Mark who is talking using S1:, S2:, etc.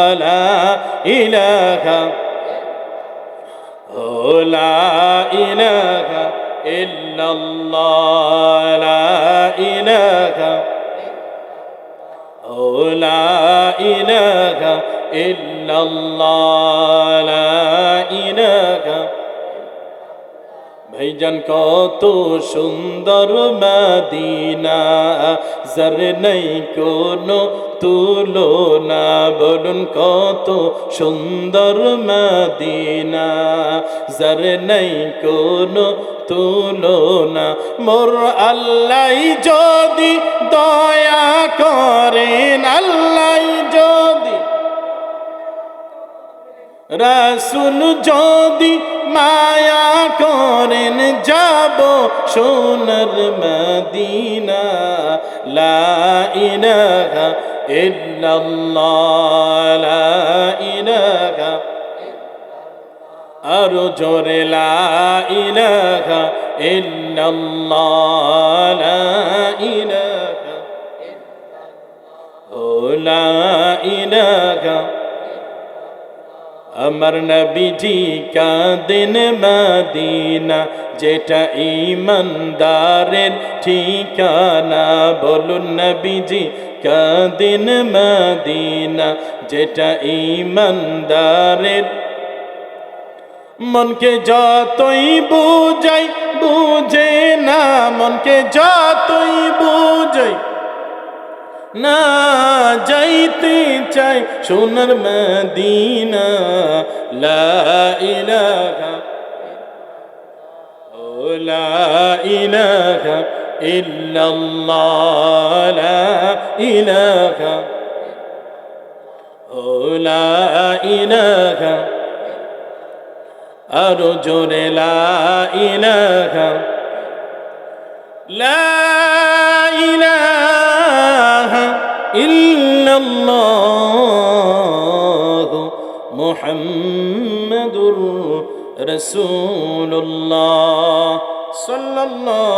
S1: لا إله هو لا إله إلا الله لا إله هو لا إله إلا الله لا إله ভাইজান কত সুন্দর মদিনা জর নেই কোনো তুলনা বলুন কত সুন্দর মদিনা। জর নেই কোনো তুলনা মোর আল্লাহ যদি দয়া করেন, আল্লাহ যদি রাসুল যদি মায়া করেন, যাব সোনার মদিনা। লা ইলাহা ইল্লাল্লাহ লা ইলাহা আরও জোরে লা ইলাহা ইল্লাল্লাহ লা ইলাহা ও লা ইলাহা আমার নবীজি কাঁদেন মদিনা, যেটা ইমানদারের ঠিকানা। বলুন নবীজি কাঁদেন মদিনা, যেটা ইমানদারের মনকে যতই বুঝাই, বুঝে না, মনকে যতই বুঝাই, না যাইতে চাই সোনার মদিনা, লা ইলাহা ও লা ইলাহা ইল্লাল্লাহ লা ইলাহা ও লা ইলাহা আরও জোরে লা ইলাহা লা ইলাহা ইল্লাল্লাহ মুহাম্মাদুর রাসূলুল্লাহ সাল্লাল্লাহু